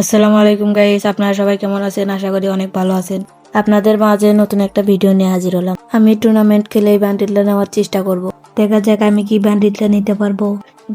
আসসালামু আলাইকুম গাইস আপনারা সবাই কেমন আছেন? আশা করি অনেক ভালো আছেন। আপনাদের মাঝে নতুন একটা ভিডিও নিয়ে হাজির হলাম। আমি টুর্নামেন্ট খেলে এই নেওয়ার চেষ্টা করব। দেখা যাক আমি কি বান্ডিলটা নিতে পারব।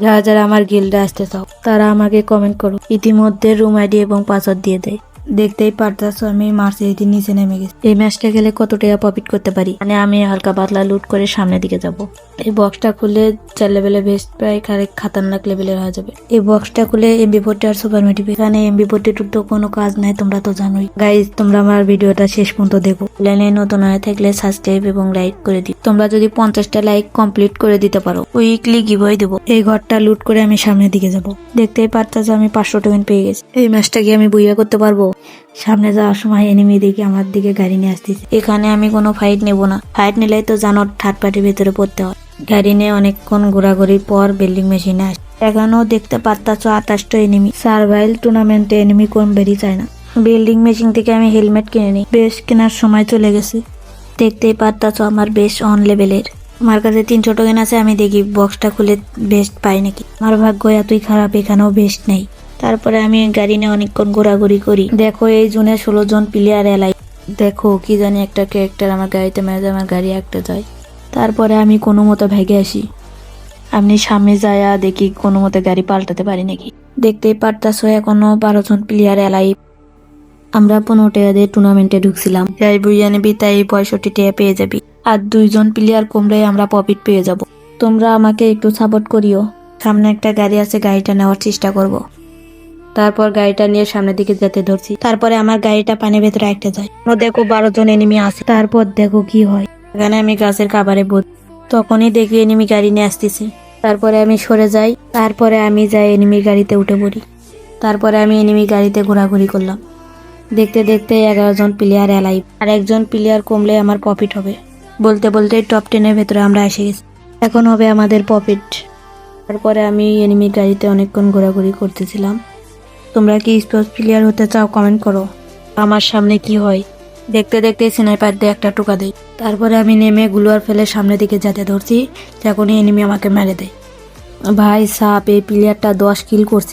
যারা যারা আমার গিল্ডে আসতে চাও, তারা আমাকে কমেন্ট করো। ইতিমধ্যে রুম আইডি এবং পাসওয়ার্ড দিয়ে দেয়। দেখতেই পারতাছো, আমি মার্সিডির নিচে নেমে গেছি। এই ম্যাচটা খেলে কত টাকা প্রফিট করতে পারি? মানে আমি হালকা পাতলা লুট করে সামনের দিকে যাব। এই বক্সটা খুলে চার লেভেলে বেস্ট প্রায় খারে খাতারনাক লেভেলের হয়ে যাবে। এই বক্সটা খুলে এমবি ফোরটি আর সুপার মেটিভ এখানে এমবি ফোরটি টুর তো কোনো কাজ নাই, তোমরা তো জানোই। গাইজ তোমরা আমার ভিডিওটা শেষ পর্যন্ত দেখো। চ্যানেলে নতুন হয়ে থাকলে সাবস্ক্রাইব এবং লাইক করে দিও। তোমরা যদি পঞ্চাশটা লাইক কমপ্লিট করে দিতে পারো উইকলি গিভওয়ে দেবো। এই ঘরটা লুট করে আমি সামনের দিকে যাব। দেখতেই পারতাছ, আমি পাঁচশো টোকেন পেয়ে গেছি। এই ম্যাচটা কি আমি বুইয়া করতে পারব? সামনে যাওয়ার সময় এনিমি দেখি আমার দিকে গাড়ি নিয়ে আসতেছে। এখানে আমি কোনো ফাইট নেব না। ফাইট নিলে তো জানো থার্ড পার্টির ভেতরে পড়তে হয়। গাড়ি নিয়ে অনেকক্ষণ ঘোরাঘুরির পর বিল্ডিং মেশিনে আস এখানেও দেখতে পারতাছো আঠাশটা এনিমি সার্ভাইল টুর্নামেন্টে এনিমি কম বেরিয়ে যায় না। বিল্ডিং মেশিন থেকে আমি হেলমেট কিনে নিই। বেশ কেনার সময় চলে গেছে। দেখতেই পারতাছো আমার বেশ অন লেভেলের আমার কাছে তিনশো টোকেন আছে, আমি দেখি বক্সটা খুলে বেস্ট পাই নাকি। আমার ভাগ্য এতই খারাপ, এখানেও বেস্ট নেই। তারপরে আমি গাড়ি নিয়ে অনেকক্ষণ ঘোরাঘুরি করি। দেখো, এই জুনে ষোলো জন প্লেয়ার এলাই দেখো, কি জানি একটা ক্যারেক্টার আমার গাড়িতে মেরে আমার গাড়ি একটা যায়। তারপরে আমি কোনো মতো ভেগে আসি। আমি সামনে যায়া দেখি কোনো মতে গাড়ি পাল্টাতে পারি নাকি। দেখতেই পারতাছো, এখনও বারো জন প্লেয়ার এলাই আমরা পনেরো টাকা দিয়ে টুর্নামেন্টে ঢুকছিলাম। যাই বুইয়া নিবি তাই পঁয়ষট্টি টাকা পেয়ে যাবি। আর দুইজন প্লেয়ার কমলে আমরা প্রফিট পেয়ে যাব। তোমরা আমাকে একটু সাপোর্ট করিও। সামনে একটা গাড়ি আছে, গাড়িটা নেওয়ার চেষ্টা করব। তারপর গাড়িটা নিয়ে সামনের দিকে যেতে ধরছি। তারপরে আমার গাড়িটা পানির ভেতরে একটা যায়। দেখো বারো জন এনিমি আছে। তারপর দেখো কি হয়। এখানে আমি গাছের কাবারে বোধ তখনই দেখি এনিমি গাড়ি নিয়ে আসতেছে। তারপরে আমি সরে যাই। তারপরে আমি যাই এনিমির গাড়িতে উঠে পড়ি। তারপরে আমি এনিমি গাড়িতে ঘোরাঘুরি করলাম। দেখতে দেখতে এগারো জন প্লেয়ার অ্যালাইভ আর একজন প্লেয়ার কমলে আমার প্রফিট হবে। বলতে বলতে টপ টেনের ভেতরে আমরা এসে গেছি। এখন হবে আমাদের প্রফিট তারপরে আমি এনিমি গাড়িতে অনেকক্ষণ ঘোরাঘুরি করতেছিলাম। তোমরা কি স্পোর্টস প্লেয়ার হতে চাও কমেন্ট করো। আমার সামনে কি হয়? দেখতে দেখতে স্নাইপার দিয়ে একটা টোকা দেয় তারপরে আমি নেমে গুলোয়ার ফেলে সামনের দিকে যাতে ধরছি তখনই এনিমি আমাকে মেরে দেয়। ভাই সাপ, এই প্লেয়ারটা দশ কিল করছে।